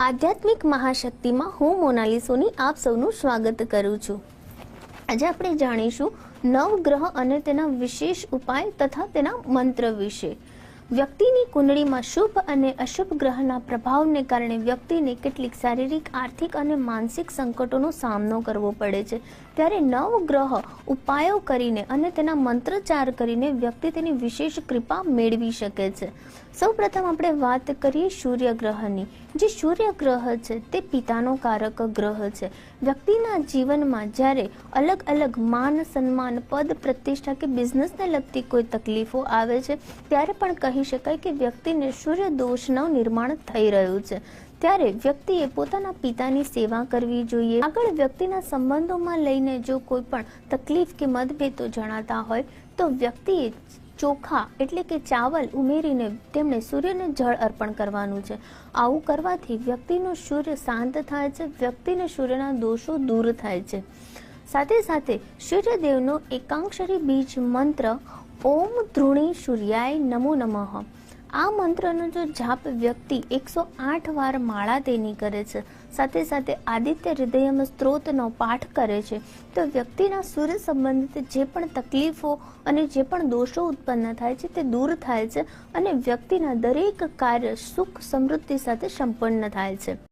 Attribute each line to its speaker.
Speaker 1: આધ્યાત્મિક મહાશક્તિમાં હું મોનાલી સોની આપ સૌનું સ્વાગત કરું છું. આજે આપણે જાણીશું નવગ્રહ અને તેના વિશેષ ઉપાય તથા તેના મંત્ર વિશે. વ્યક્તિની કુંડળીમાં શુભ અને અશુભ ગ્રહના પ્રભાવને કારણે વ્યક્તિને કેટલીક શારીરિક, આર્થિક અને માનસિક સંકટોનો સામનો કરવો પડે છે. ત્યારે નવગ્રહ ઉપાયો કરીને અને તેના મંત્રચાર કરીને વ્યક્તિ તેની વિશેષ કૃપા મેળવી શકે છે. સૌપ્રથમ આપણે વાત કરીએ સૂર્યગ્રહની. જે સૂર્ય ગ્રહ છે, તે પિતાનો કારક ગ્રહ છે. વ્યક્તિના જીવનમાં જ્યારે અલગ અલગ માન, સન્માન, પદ, પ્રતિષ્ઠા કે બિઝનેસને લગતી કોઈ તકલીફો આવે છે, ત્યારે પણ કહી શકાય કે વ્યક્તિને સૂર્ય દોષનું નિર્માણ થઈ રહ્યું છે. ત્યારે વ્યક્તિએ પોતાના પિતાની સેવા કરવી જોઈએ. આગળ વ્યક્તિના સંબંધોમાં લઈને જો કોઈ પણ તકલીફ કે મતભેદો જણાતા હોય, તો વ્યક્તિએ ચોખા એટલે કે ચાવલ ઉમેરીને તેમણે સૂર્યને જળ અર્પણ કરવાનું છે. આવું કરવાથી વ્યક્તિનો સૂર્ય શાંત થાય છે, વ્યક્તિને સૂર્યના દોષો દૂર થાય છે. સાથે સાથે સૂર્યદેવનો એકાંક્ષરી બીજ મંત્ર, ઓમ ધ્રુણી સૂર્યાય નમો નમઃ. આ મંત્રનો જો જાપ વ્યક્તિ એકસો આઠ વાર માળા તેની કરે છે, સાથે સાથે આદિત્ય હૃદયમ સ્ત્રોતનો પાઠ કરે છે, તો વ્યક્તિના સૂર્ય સંબંધિત જે પણ તકલીફો અને જે પણ દોષો ઉત્પન્ન થાય છે તે દૂર થાય છે અને વ્યક્તિના દરેક કાર્ય સુખ સમૃદ્ધિ સાથે સંપન્ન થાય છે.